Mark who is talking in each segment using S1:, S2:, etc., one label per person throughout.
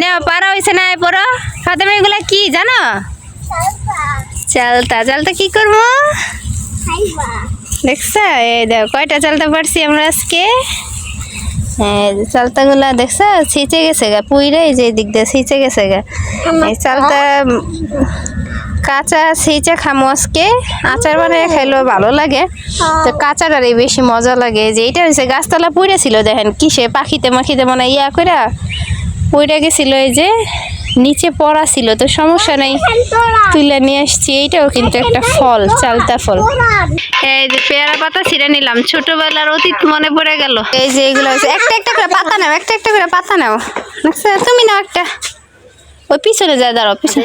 S1: নেও পারা হয়েছে না পড়ো। ফাতেমা এগুলা কি জানো? চালতা। চালতা কি করব? দেখছ? এই দেখো কয়টা চালতা পারছি আমরা আজকে? হ্যাঁ চালতা গুলা দেখছ? ছিঁচে গেছে গা পুইরে যে দিক দিয়ে ছিঁচে গেছে গা। এই চালতা কাঁচা ছিঁচে খামো আজকে। আচার বানিয়ে খাইলেও ভালো লাগে। তো কাঁচাটারই বেশি মজা লাগে। যে এইটা হচ্ছে গাছতলা পুড়ে ছিল দেখেন কিসে পাখিতে মাখিতে মানে ইয়া করে পুড়ে গেছিল এই যে নিচে পড়া ছিল তো সমস্যা নেই। তুলে নিয়ে আসছি এইটাও কিন্তু একটা ফল চালতা ফল। এই যে পেয়ারা পাতা ছিঁড়ে নিলাম ছোটবেলার অতীত মনে পড়ে গেল। এই যে এগুলো একটা একটা করে পাতা নাও একটা একটা করে পাতা নাও? তুমি নাও একটা। ওই পিছনে যায় দাঁড়াও পিছনে।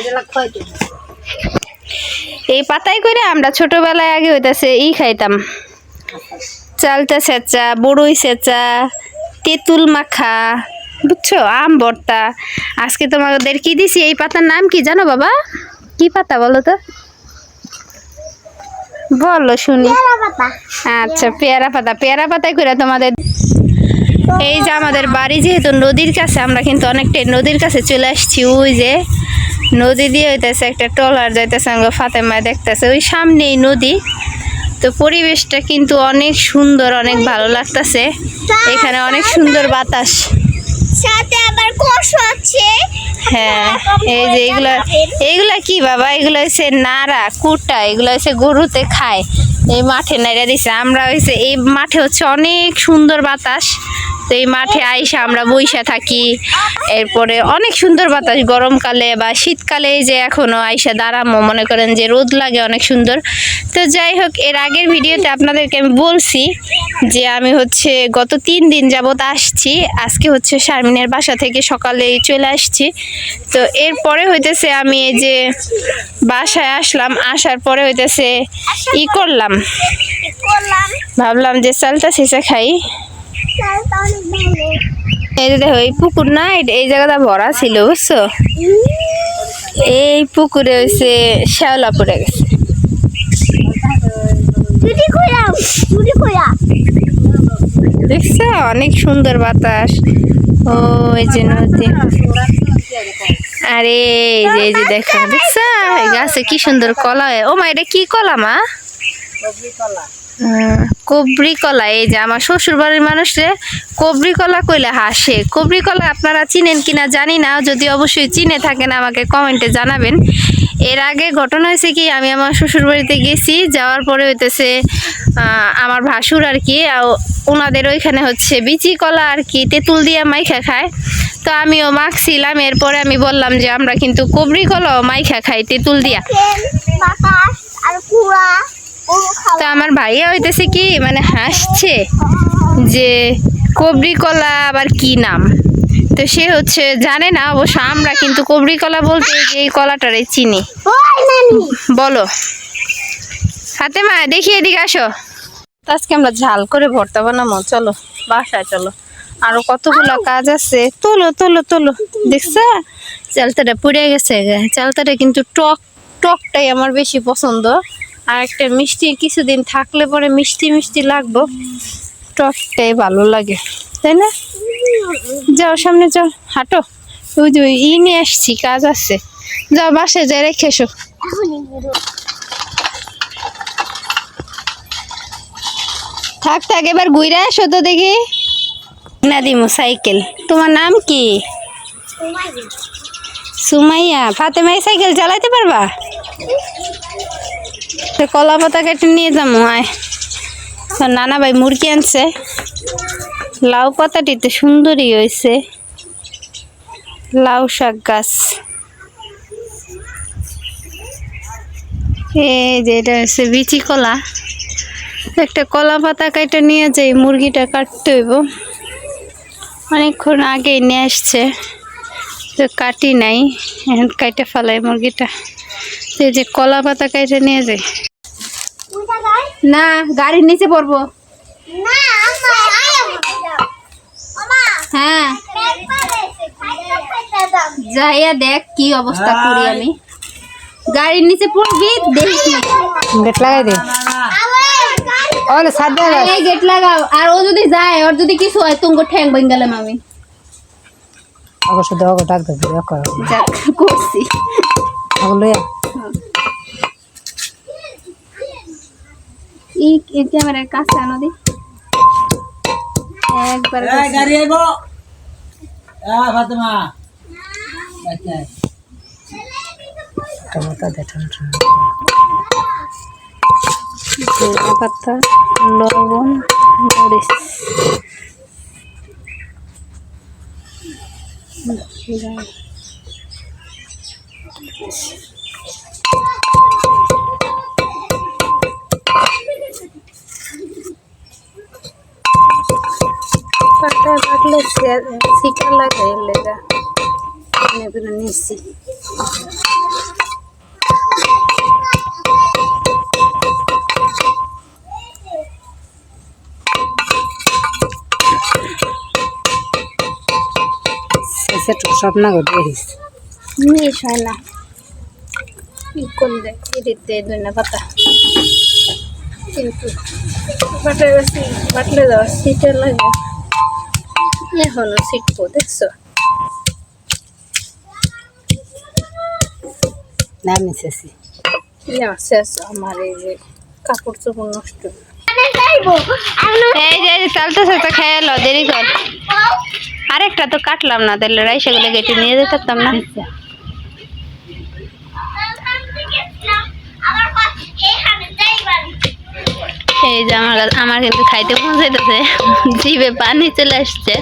S1: এই পাতায় করে আমরা ছোটবেলায় আগে হইতাছে ই খাইতাম। চালতা সেচা বড়ই সেচা তেঁতুল মাখা বুঝছ? আম ভর্তা। আজকে তোমাদের কি দিছি? এই পাতার নাম কি জানো বাবা? কি পাতা বলো তো? বলো শুনি। আচ্ছা পেয়ারা পাতা। পেয়ারা পাতায় করে তোমাদের এই যে আমাদের বাড়ি যেহেতু নদীর কাছে আমরা কিন্তু অনেকটাই নদীর কাছে চলে আসছি। ওই যে নদী দিয়ে হইতেছে একটা ট্রলার যাইতেছে আমাকে ফাতেমায় দেখতেছে। ওই সামনেই নদী। তো পরিবেশটা কিন্তু অনেক সুন্দর অনেক ভালো লাগতেছে। এখানে অনেক সুন্দর বাতাস।
S2: সাথে আবার কষ আছে
S1: হ্যাঁ এই যে এগুলো এইগুলা কি বাবা? এগুলো হচ্ছে নাড়া কুটা এগুলো হচ্ছে গরুতে খায়। এই মাঠে নাইরা দিছে। আমরা হয়েছে এই মাঠে হচ্ছে অনেক সুন্দর বাতাস। তো এই মাঠে আইসা আমরা বইসা থাকি। এরপরে অনেক সুন্দর বাতাস, গরমকালে বা শীতকালে যে এখনও আইসা দাঁড়ামো, মনে করেন যে রোদ লাগে অনেক সুন্দর। তো যাই হোক, এর আগের ভিডিওতে আপনাদেরকে আমি বলছি যে আমি হচ্ছে গত তিন দিন যাবত আসছি। আজকে হচ্ছে শারমিনের বাসা থেকে সকালে চলে আসছি। তো এরপরে হইতেছে আমি এই যে বাসায় আসলাম, আসার পরে হইতেছে ই করলাম। ভাবলাম যে চালটা শেষে খাই। এই যে দেখো এই পুকুর না এই- জায়গাটা ভরা ছিল বুঝছ? এই পুকুরে হচ্ছে শ্যাওলা পড়ে গেছে। দেখছ? অনেক সুন্দর বাতাস। ও এই যে নদী। আরে এই যে এই যে দেখো দেখছ এই গাছে কি সুন্দর কলা ও মা এটা কি কলা মা? আহ, কবরি কলা এই যে আমার শ্বশুর বাড়ির মানুষে কবরি কলা কইলে হাসে। কবরি কলা আপনারা চিনেন কিনা জানি না, যদি অবশ্যই চিনে থাকেন আমাকে কমেন্টে জানাবেন। এর আগে ঘটনা হয়েছে কি, আমি আমার শ্বশুর বাড়িতে গেছি, যাওয়ার পরে হইতেছে আমার ভাসুর আর কি ওনাদের ওইখানে হচ্ছে বিচি কলা আর কি, তেঁতুল দিয়ে মাইখা খায়। তো আমিও মাখছিলাম, এরপরে আমি বললাম যে আমরা কিন্তু কবরি কলাও মাইখা খাই, তেঁতুল দিয়া। তো আমার ভাইয়া হইতেছে কি মানে হাসছে যে কবরি কলা আবার কি নাম? তো সে হচ্ছে জানে না, অবশ্য আমরা কিন্তু কবরি কলা বলতে এই কলাটারে চিনি। বলো। হাতে মা দেখি এদিকে আসো। আজকে আমরা ঝাল করে ভর্তা বানাবো, চলো, বাসায় চলো। আরও কতগুলো কাজ আছে, তোলো তোলো তোলো। দেখছ? চালতাটা পুড়ে গেছে। চালতাটা কিন্তু টক, টকটাই আমার বেশি পছন্দ। আর একটা মিষ্টি, কিছুদিন থাকলে পরে মিষ্টি মিষ্টি লাগবো। টকটাই ভালো লাগে, তাই না? যাও সামনে, যাও, হাঁটো। ওই যে ই নিয়ে আসছি, কাজ আছে। যাও বাসে যাই, রেখে এসো। থাক থাক, এবার ঘুরে আসো তো দেখি। না দিমু সাইকেল, তোমার নাম কি? সুমাইয়া। ফাতেমাই সাইকেল চালাইতে পারবা? কলা পাতা কেটে নিয়ে যাব, আয়। নানা ভাই মুরগি আনছে। লাউ পাতাটি তো সুন্দরই হয়েছে। লাউ শাক গাছ। এই যে এটা হচ্ছে বিচি কলা। একটা কলা পাতা কেটে নিয়ে যাই মুরগিটা কাটতে হইব। অনেকক্ষণ আগে নিয়ে আসছে। তো কাটি নাই, এখন কাইটে ফেলাই মুরগিটা। এই যে কলা পাতা কাইটা নিয়ে
S2: যায়
S1: না গাড়ির নিচে পড়ব।
S2: না আম্মা আয়া মামা
S1: হ্যাঁ। যাইয়া দেখ কি অবস্থা করি আমি। গাড়ির নিচে পড়বি দেখিস গেট লাগাই দে।
S2: আবার
S1: ওলে সাদা এই গেট লাগাও। আর ও যদি যায় ওর যদি কিছু হয় ঠ্যাং ভাঙ গেলাম আমি
S3: ডাক দেবে
S1: করছি। এই ক্যামেরার কাছে আনো দি। একবার
S3: গাড়ি আইব। ফাতেমা। টমেটো
S1: পাতা লবণ মরিচ। পাতা কাটলে সিটা লাগে। এর লেগা এগুলো নিচ্ছি
S3: শেষে তো সব না গো
S1: মিশ হয় না কি করলে? এদিতে ধনিয়া পাতা। কিন্তু বাটলে দেওয়া সিটে লাগে। এখনও সিটবো দেখছ?
S3: শেষে
S1: না শেষ আমার এই যে কাপড় চোপড় নষ্ট?
S2: আমি যাইবো আমি
S1: এই যে চালতে চালতে খেয়ে দেরি কর। আরেকটা তো কাটলাম না তাহলে রাইসেগুলো কেটে নিয়ে যেতে পারতাম না।
S2: যাইবার
S1: এই যে আমার আমার কিন্তু খাইতে মন চাইতেছে জিভে পানি চলে আসছে।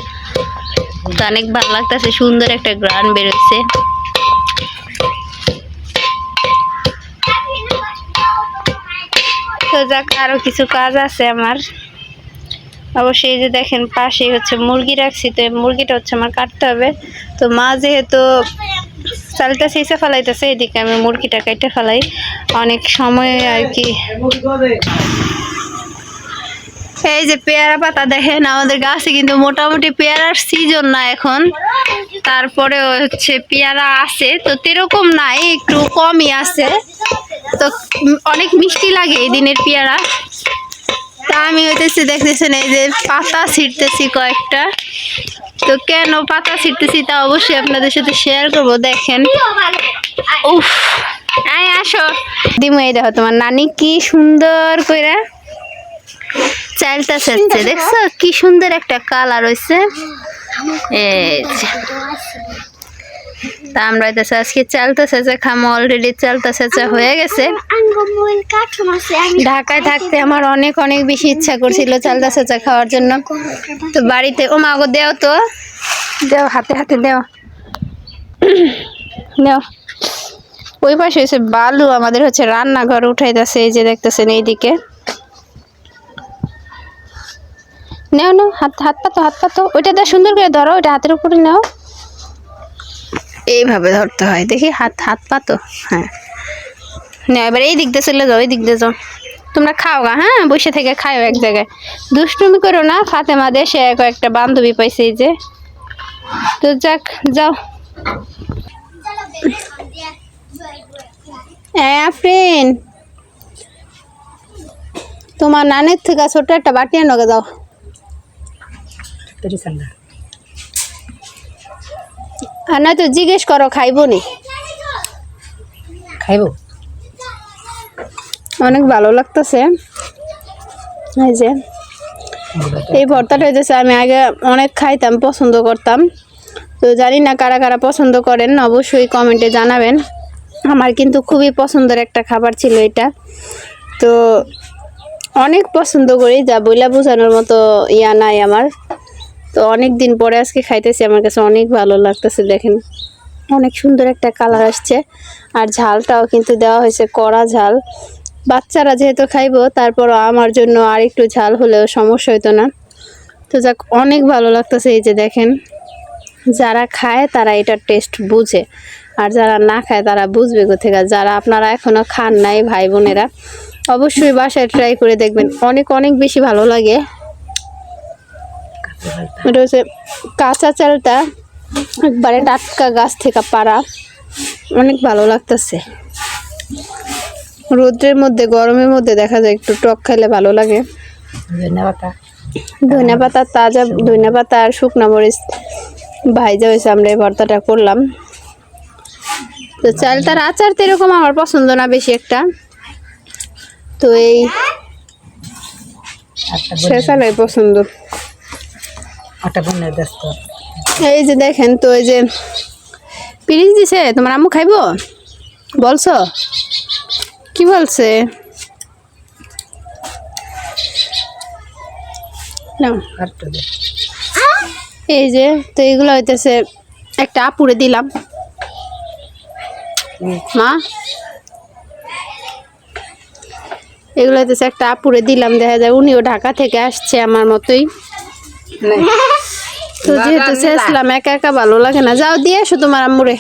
S1: তো অনেক ভালো লাগতেছে, সুন্দর একটা গ্রান বেরোচ্ছে। তো যাক, আরও কিছু কাজ আছে আমার। অবশ্যই যে দেখেন, পাশে হচ্ছে মুরগি রাখছি, তো মুরগিটা হচ্ছে আমার কাটতে হবে। তো মা যেহেতু চালটা সিসে ফেলাইতেছে, এদিকে আমি মুরগিটা কেটে ফেলাই। অনেক সময় আর কি। এই যে পেয়ারা পাতা দেখেন, আমাদের গাছে কিন্তু মোটামুটি পেয়ারার সিজন না এখন। তারপরে হচ্ছে পেয়ারা আছে, তো তেরকম নাই, একটু কমই আছে। তো অনেক মিষ্টি লাগে এই দিনের পেয়ারা। তা আমি হইতেছি, দেখতেছেন এই যে পাতা ছিঁড়তেছি কয়েকটা। তো কেন পাতা ছিটতেছি তা অবশ্যই আপনাদের সাথে শেয়ার করব, দেখেন। উফ আয় আসো। দিমু, এই দেখো তোমার নানি কি সুন্দর কইরা চালটা সেচছে দেখছ? কি সুন্দর একটা কালার হইছে। এই তা আমরা হইতেছে আজকে খামো। অলরেডি চালটা সেচা হয়ে গেছে। ঢাকায় থাকতে আমার অনেক অনেক বেশি ইচ্ছা করছিল সেচা খাওয়ার জন্য। তো বাড়িতে ও মা দেও তো। দেও হাতে হাতে দেও। দেও ওই পাশে হচ্ছে বালু আমাদের হচ্ছে রান্নাঘর উঠাইতেছে এই যে দেখতেছেন এইদিকে। নেও, নাও, হাত হাত পাতো হাত পাতো ওইটা দিয়ে সুন্দর করে ধরো, ওইটা হাতের উপরে নাও। এইভাবে ধরতে হয়। দেখি, হাত হাত পাতো হ্যাঁ। না এবার এই দিক দিয়ে চলে যাও, এই দিক দিয়ে যাও। তোমরা খাও গা হ্যাঁ? বসে থেকে খাও এক জায়গায়। দুষ্টুমি করো না, ফাতেমা দেশে কয়েকটা বান্ধবী পাইছে এই যে। তো যাক, যাও। তোমার নানের থেকে ছোট একটা বাটি আনো যাও।
S3: তরি সান্ডা
S1: আর নয়তো জিজ্ঞেস করো খাইবো নি?
S3: খাইব?
S1: অনেক ভালো লাগতেছে। এই যে এই ভর্তাটা হইতেছে আমি আগে অনেক খাইতাম পছন্দ করতাম। তো জানি না কারা কারা পছন্দ করেন অবশ্যই কমেন্টে জানাবেন। আমার কিন্তু খুবই পছন্দের একটা খাবার ছিল এটা। তো অনেক পছন্দ করি যা বইলা বোঝানোর মতো ইয়া নাই আমার। তো অনেক দিন পরে আজকে খাইতেছি, আমার কাছে অনেক ভালো লাগতেছে, দেখেন। অনেক সুন্দর একটা কালার আসছে, আর ঝালটাও কিন্তু দেওয়া হয়েছে কড়া ঝাল। বাচ্চারা যেহেতু খাইবো, তারপরও আমার জন্য আর একটু ঝাল হলেও সমস্যা হতো না। তো যাক, অনেক ভালো লাগতেছে এই যে দেখেন। যারা খায়, তারা এটার টেস্ট বুঝে। আর যারা না খায়, তারা বুঝবে কোথেকে। যারা আপনারা এখনও খান নাই ভাই বোনেরা অবশ্যই বাসায় ট্রাই করে দেখবেন। অনেক অনেক বেশি ভালো লাগে। এটা হচ্ছে কাঁচা চালটা একবারে টাটকা গাছ থেকে পাড়া। অনেক ভালো লাগতেছে। রোদ্রের মধ্যে গরমের মধ্যে দেখা যায় একটু টক খাইলে ভালো লাগে। ধনিয়া পাতা। তাজা ধনিয়া পাতা আর শুকনো মরিচ ভাইজা হয়েছে আমরা এই ভর্তাটা করলাম। তো চালটার আচার তো এরকম আমার পছন্দ না বেশি একটা। তো এই
S3: একটা
S1: শেষালাই পছন্দ।
S3: ব্যস্ত।
S1: এই যে দেখেন তো এই যে পিরিচ দিছে তোমার আম্মু খাইবো? বলছো? কি বলছে? এই যে তো এগুলো হইতেছে একটা আপুরে দিলাম। মা? এগুলো হইতেছে একটা আপুরে দিলাম দেখা যায় উনিও ঢাকা থেকে আসছে আমার মতোই। তো যেহেতু চেয়েছিলাম একা একা ভালো লাগে না যাও দিয়ে এসো তোমার আম্মুরে।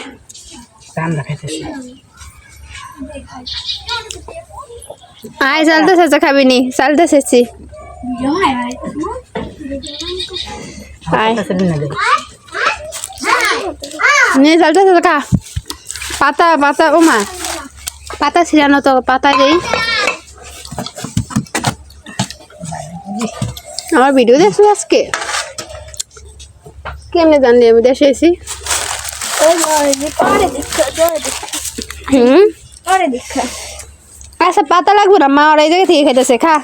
S1: আয় চালতে চেঁচা খাবি নি চালতে নিয়ে চালতে চেঁচা খা। পাতা পাতা ও মা। পাতা ছিড়ানো তো পাতা দেই। আমার ভিডিও দেখছ আজকে? কেমনে জানলি আমি দেশে এসি আচ্ছা পাতা লাগবে না, মা ওরা এই জায়গা থেকে খেতেছে খা।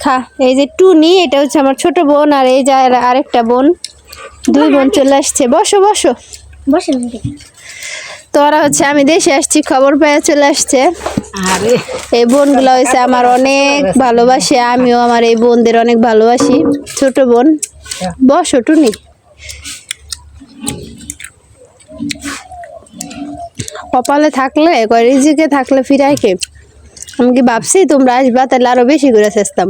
S1: খা, এই যে টুনি, এটা হচ্ছে আমার ছোট বোন, আর এই যে আর- আরেকটা বোন। দুই বোন চলে আসছে। বসো বসো,
S2: বসে। নাকি
S1: তো ওরা হচ্ছে আমি দেশে আসছি খবর পেয়ে চলে আসছে। এই বোনগুলো হয়েছে আমার অনেক ভালোবাসে আমিও আমার এই বোনদের অনেক ভালোবাসি। ছোট বোন বসো টুনি কপালে থাকলে কয় রিজিকে থাকলে ফিরাই কে? আমি কি ভাবছি তোমরা আসবা তাহলে আরও বেশি করে চেষ্টাম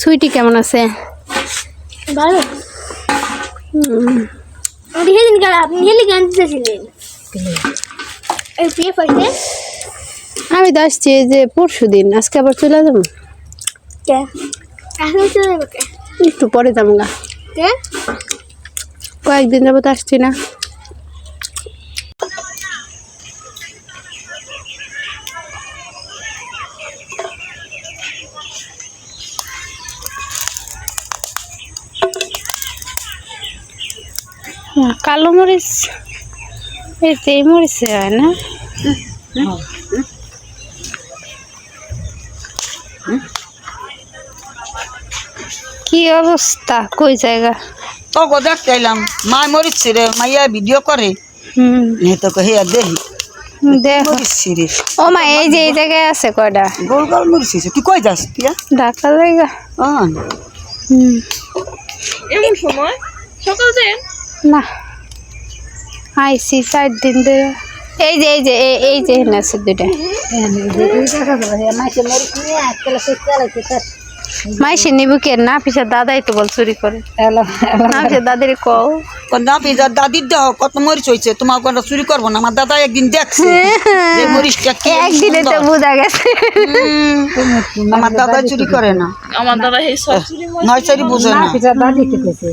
S1: সুইটি কেমন আছে?
S2: ভালো। সেদিন আপনি হেলি গান দিতেছিলেন এই পিএফ আছে
S1: আমি তো আসছি যে পরশু দিন আজকে আবার চলে যাব?
S2: এখন চলে যাবে
S1: একটু পরে যাব গা।
S2: কে?
S1: কয়েকদিন যাব তো আসছি না। কালো মরিচ? এই তো এই মরিচে হয় না? কি অবস্থা? কই জায়গা?
S4: তগো দেখতে এলাম। মা মরিচ্ছে রে মাইয়া ভিডিও করে।
S1: হুম।
S4: নে তো হে দেখি
S1: দেখো
S4: মরিচ্ছি
S1: ও মা এই যে এই জায়গায় আছে কয়টা?
S4: গোল গোল মরিচ্ছে তুই কই যাস তিয়া
S1: ঢাকা জায়গা।
S4: আন
S1: হুম।
S2: এমন সময় সকাল দেন
S1: না। আইসি চার দিন ধরে এই যে এই যে এই- যে আছে। মাইসে নিবু কে? না পিছা দাদাই তো বল চুরি করে। না পিছা দাদির কও।
S4: কোন দাপি যা দাদির দেহ কত মরিচ হয়েছে তোমার কোনটা চুরি করব না আমার দাদা একদিন দেখছে যে মরিচটা কি
S1: একদিনে তো বুঝা গেছে।
S4: আমার দাদা চুরি করে না।
S5: আমার দাদা এই সব চুরি
S4: নয় চারি বুঝে না।
S3: পিছা দাদি খেতেছে।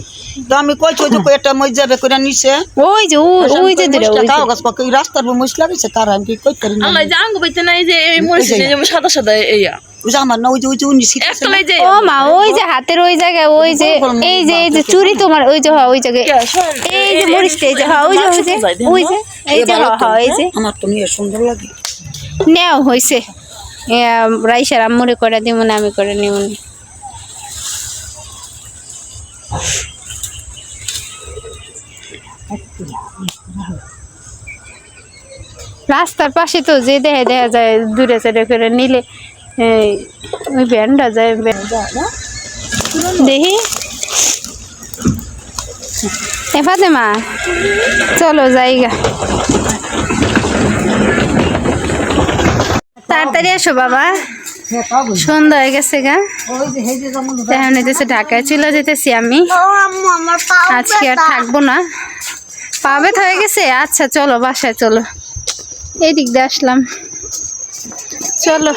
S4: তো আমি কইছি ওই যে কই একটা মরিচ যাবে করে নিছে।
S1: ওই যে ওই যে দুটা ওই যে।
S4: গাছ পাকে রাস্তার মরিচ লাগাইছে তার আমি কি কই করি না।
S5: আল্লাহ জাঙ্গ পাইতে নাই যে এই মরিচ যে সাদা সাদা এইয়া
S4: ওই যে আমার না ওই যে ওই যে উনি শীত
S5: একটা যে
S1: ও মা ওই যে হাতের ওই জায়গায় ওই যে এই যে এই যে চুরি তোমার ওই যে ওই জায়গায়। এই যে মরিচটা এই যে হ্যাঁ ওই যে ওই যে ওই যে এই যে হ্যাঁ, এই যে।
S4: আমার তো নিয়ে সুন্দর লাগে।
S1: নেও হয়েছে রাইসার আম্মুরে করে দিব না আমি করে নিব না। রাস্তার পাশে তো যে দেখা দেখা যায় দূরে সাইডে করে নিলে এই, ব্যান্ডা যায় দেখি। এ ফাতেমা চলো যাইগা তাড়াতাড়ি আসো বাবা। সন্ধ্যা হয়ে গেছে গা। এখন যেতেছে ঢাকায়। চলে যেতেছি আমি। আজকে আর থাকব না। পাবে হয়ে গেছে? আচ্ছা চলো বাসায় চলো। এই দিক দিয়ে আসলাম। চলো।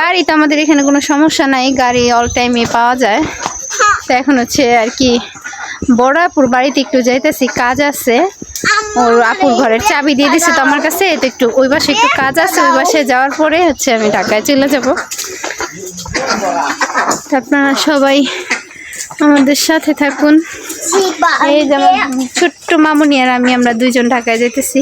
S1: গাড়ি তো আমাদের এখানে কোনো সমস্যা নাই, গাড়ি অল টাইমে পাওয়া যায়। তো এখন হচ্ছে আর কি বড় আপুর বাড়িতে একটু যাইতেছি, কাজ আছে। ওর আপুর ঘরের চাবি দিয়ে দিছে তো আমার কাছে, তো একটু ওই পাশে একটু কাজ আছে, ওই পাশে যাওয়ার পরে হচ্ছে আমি ঢাকায় চলে যাব। আপনারা সবাই আমাদের সাথে থাকুন। এই যেমন ছোট্ট মামুনি আর আমি, আমরা দুইজন ঢাকায় যেতেছি